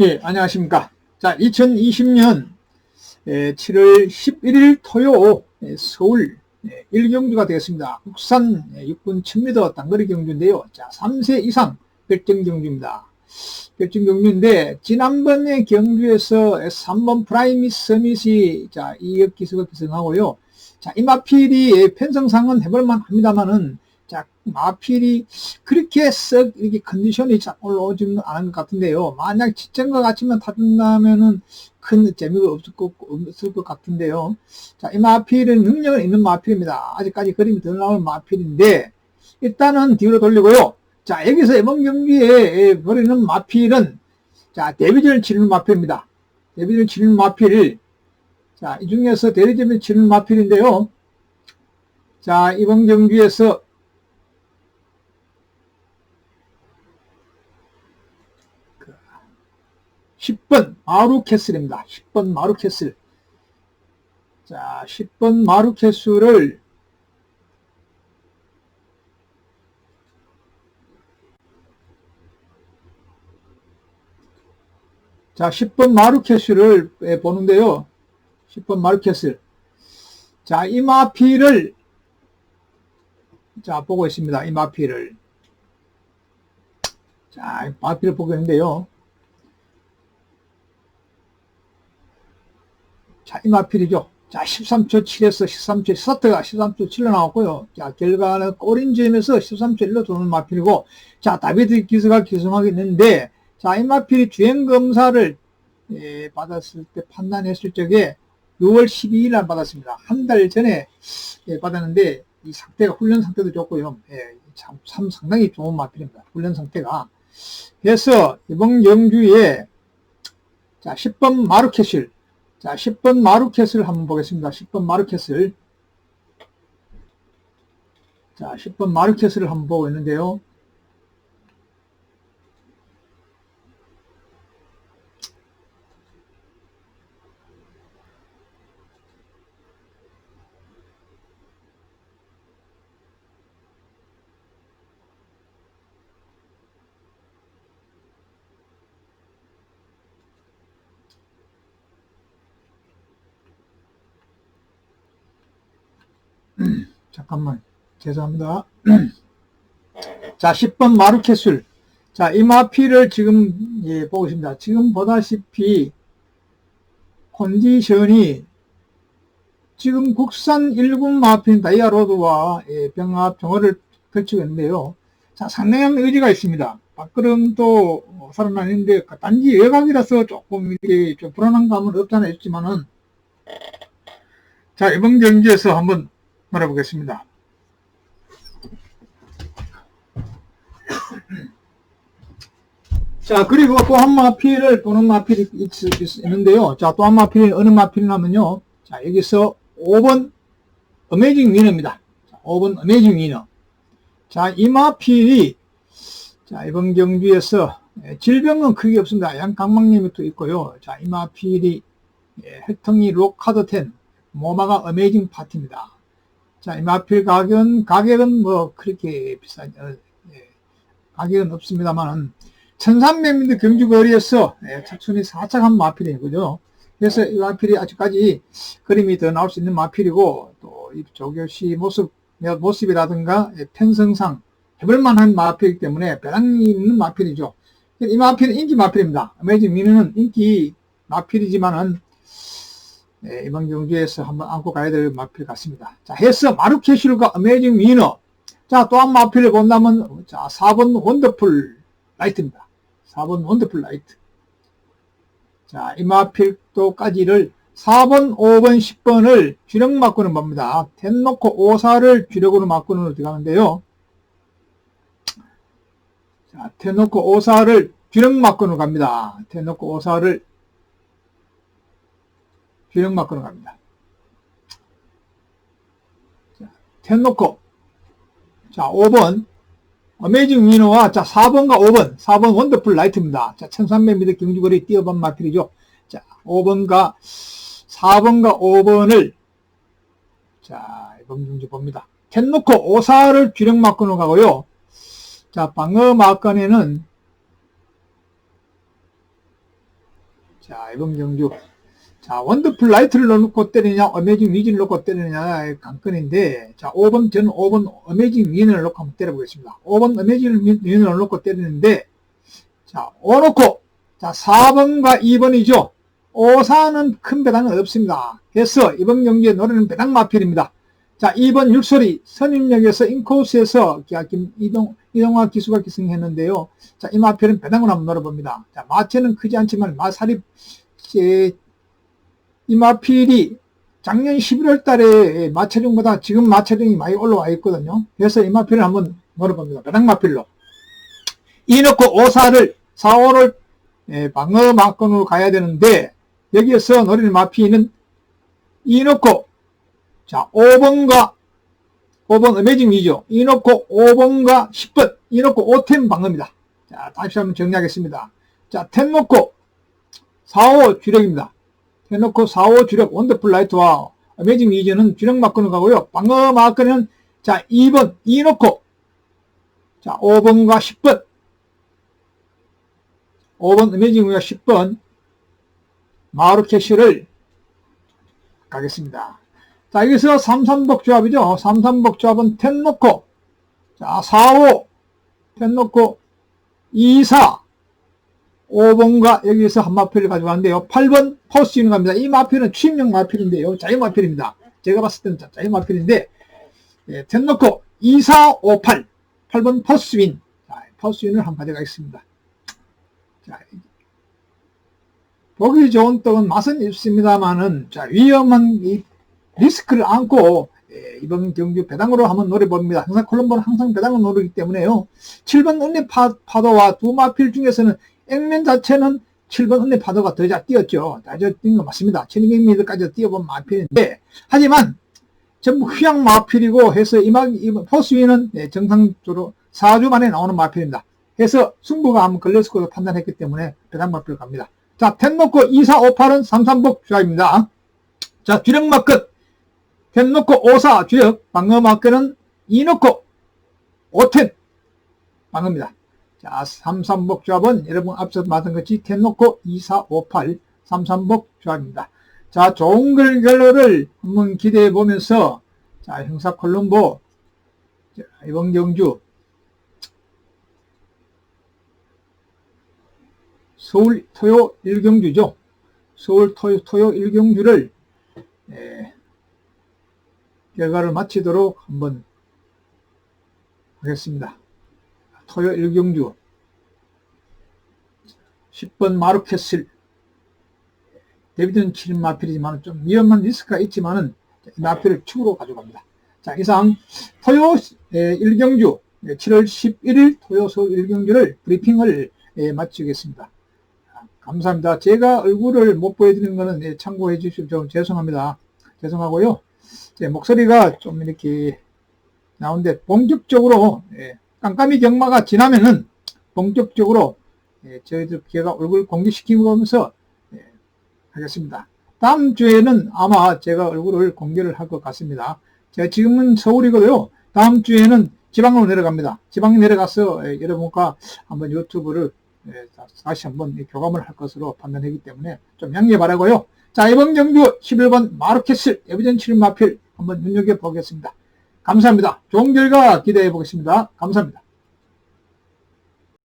예, 안녕하십니까. 자, 2020년 7월 11일 토요 예, 서울 1경주가 예, 되겠습니다. 국산 예, 육군 1000m 단거리 경주인데요. 자, 3세 이상 결정 경주입니다. 결정 경주인데 지난번에 경주에서 3번 프라이미 서밋이 자, 2억 기수가 기승하고요. 자, 이마필이 편성상은 해볼만 합니다만은 자, 마필이 그렇게 썩 이렇게 컨디션이 올라오지는 않은 것 같은데요. 만약 지점과 같이만 타준다면은 큰 재미가 없을 것, 없을 것 같은데요. 자, 이 마필은 능력은 있는 마필입니다. 아직까지 그림이 더 나오는 마필인데, 일단은 뒤로 돌리고요. 자, 여기서 이번 경기에 버리는 마필은, 자, 데뷔전을 치는 마필입니다. 데뷔전을 치는 마필. 자, 이 중에서 대리점을 치는 마필인데요. 자, 이번 경기에서 10번 마루캐슬입니다. 10번 마루캐슬. 자, 10번 마루캐슬을 자, 10번 마루캐슬을 보는데요. 10번 마루캐슬. 자, 이 마피를 자, 보고 있습니다. 이 마피를. 자, 마피를 보고 있는데요. 자, 이마필이죠. 자, 13초 7에서 13초, 스타트가 13초 7로 나왔고요. 자, 결과는 꼬린 점에서 13초 1로 도는 마필이고, 자, 다비드 기수가 기승하겠는데, 자, 이마필이 주행검사를 예, 받았을 때 판단했을 적에 6월 12일 날 받았습니다. 한 달 전에 예, 받았는데, 이 상태가 훈련 상태도 좋고요. 예, 참, 참 상당히 좋은 마필입니다. 훈련 상태가. 그래서 이번 경주에 자, 10번 마르케실 자, 10번 마루켓을 한번 보겠습니다. 10번 마루켓을. 자, 10번 마루켓을 한번 보고 있는데요. 잠깐만 죄송합니다. 자 10번 마루캐술 자 이마피를 지금 예, 보고 있습니다. 지금 보다시피 컨디션이 지금 국산 1군 마핀 다이아로드와 예, 병합 정어를 걸치고 있는데요. 자 상당한 의지가 있습니다. 밖으름도 살아나는데 단지 외곽이라서 조금 이렇게 좀 불안한 감은 없잖아 있지만은 자 이번 경기에서 한번 말해보겠습니다. 자, 그리고 또 한 마필을 보는 마필이 있 는데요. 자, 또 한 마필이 어느 마필이냐면요. 자, 여기서 5번 어메이징 위너입니다. 자, 5번 어메이징 위너. 자, 이 마필이 자, 이번 경주에서 예, 질병은 크게 없습니다. 양강막염이 또 있고요. 자, 이 마필이 예, 혈통이 로카드 10, 모마가 어메이징 파티입니다. 자, 이 마필 가격은, 가격은 뭐, 그렇게 비싸, 어, 예, 가격은 없습니다만은, 1300m 경주거리에서, 예, 착순이 사착한 마필이거든요. 그래서 이 마필이 아직까지 그림이 더 나올 수 있는 마필이고, 또, 이 조교시 모습, 모습이라든가, 예, 편성상, 해볼만한 마필이기 때문에 배당이 있는 마필이죠. 이 마필은 인기 마필입니다. 어메이징 미는 인기 마필이지만은, 네, 이번 경주에서 한번 안고 가야 될 마필 같습니다. 자, 해서 마루캐슐과 어메이징 위너. 자, 또 한 마필을 본다면, 자, 4번 원더풀 라이트입니다. 4번 원더풀 라이트. 자, 이 마필도까지를 4번, 5번, 10번을 주력 막고는 봅니다. 텐놓고 5사를 주력으로 막고는 들어가는데요. 자, 텐놓고 5사를 주력 막고는 갑니다. 텐놓고 5사를 균형 바꾸러 갑니다. 자, 텐 놓고 자 5번 어메이징 위너와 자 4번과 5번 4번 원더풀 라이트입니다. 자 1300m 경주거리 뛰어본 마필이죠. 자 5번과 4번과 5번을 자 이번 경주 봅니다. 텐 놓고 5사를 주력 마크로 가고요. 자 방어 마건에는 자, 이번 경주. 자, 원더풀 라이트를 넣고 때리느냐, 어메이징 위진을 넣고 때리느냐의 관건인데, 자, 5번, 저는 5번 어메이징 윈을 넣고 한번 때려보겠습니다. 5번 어메이징 윈을 넣고 때리는데, 자, 5 넣고, 자, 4번과 2번이죠. 5사는 큰 배당은 없습니다. 그래서 이번 경기에 노래는 배당 마필입니다. 자, 2번 육소리 선임역에서 인코스에서 이동, 이동화 기수가 기승했는데요. 자, 이 마필은 배당을 한번 노려봅니다. 자, 마체는 크지 않지만 마살이, 제, 이 마필이 작년 11월 달에 마체중보다 지금 마체중이 많이 올라와 있거든요. 그래서 이 마필을 한번 노려봅니다. 배당 마필로. 이 넣고 5사를, 4, 5를 방어 마건으로 가야 되는데, 여기에서 노리는 마피는 이 넣고 자 5번과 5번 어메이징 위죠. 이 넣고 5번과 10번 이 넣고 5텐 방어입니다. 자 다시 한번 정리하겠습니다. 자10 넣고 4, 5 주력입니다. 10 넣고 4, 5 주력 원더풀 라이트와 어메이징 위저는 주력 마건으로 가고요. 방어 마건은 자 2번 이 넣고. 자 5번과 10번. 5번 어메이징 위와 10번. 마루캐시를 가겠습니다. 자, 여기서 3삼복 조합이죠. 3삼복 조합은 10 놓고, 자, 4, 5, 10 놓고, 2, 4, 5번과 여기서 한 마필을 가져가는데요. 8번 포스트인 갑니다. 이 마필은 취임용 마필인데요. 자유 마필입니다. 제가 봤을 때는 자유 마필인데, 예, 10 놓고, 2, 4, 5, 8. 8번 포스트윈. 자, 포스트윈을 한번 가져가겠습니다. 자, 보기 좋은 떡은 맛은 있습니다만은 자 위험한 이 리스크를 안고 예, 이번 경주 배당으로 한번 노려봅니다. 항상 콜롬보는 항상 배당을 노리기 때문에요. 7번 은내 파도와 두 마필 중에서는 액면 자체는 7번 은내 파도가 더 잘 뛰었죠. 더잘 뛴 거 맞습니다. 1200m까지 뛰어본 마필인데 하지만 전부 휴양 마필이고 해서 이막 포스위는 네, 정상적으로 4주 만에 나오는 마필입니다. 해서 승부가 한번 걸렸을 것으로 판단했기 때문에 배당 마필 갑니다. 자, 텐 놓고 2, 4, 5, 8은 3, 3복 주약입니다. 자, 주력 마끝. 텐 놓고 5, 4 주력. 방어 마끝은 2 놓고 5, 텐. 방어입니다. 자, 3, 3복 조합은 여러분 앞서 말한 것이 텐 놓고 2, 4, 5, 8, 3, 3복 조합입니다. 자, 좋은 글 결로를 한번 기대해 보면서 자, 형사 콜롬보 이번 경주 서울 토요 일경주죠. 서울 토요, 토요 일경주를 예, 결과를 마치도록 한번 하겠습니다. 토요 일경주 10번 마르케슬 데비드는 7인 마필이지만 좀 위험한 리스크가 있지만은 마필을 축으로 가져갑니다. 자 이상 토요 예, 일경주 7월 11일 토요 서울 일경주를 브리핑을 예, 마치겠습니다. 감사합니다. 제가 얼굴을 못 보여드리는 예, 참고해 주시면 좀 죄송합니다. 죄송하고요. 제 목소리가 좀 이렇게 나오는데 본격적으로 예, 깜깜이 경마가 지나면은 본격적으로 예, 저희들 제가 얼굴 공개시키면서 예, 하겠습니다. 다음 주에는 아마 제가 얼굴을 공개를 할 것 같습니다. 제가 지금은 서울이고요. 다음 주에는 지방으로 내려갑니다. 지방 내려가서 예, 여러분과 한번 유튜브를 예, 다시 한번 교감을 할 것으로 판단하기 때문에 좀 양해 바라고요. 자, 이번 경주 11번 마르케스 에비전 7 마필 한번 눈여겨보겠습니다. 감사합니다. 좋은 결과 기대해 보겠습니다. 감사합니다.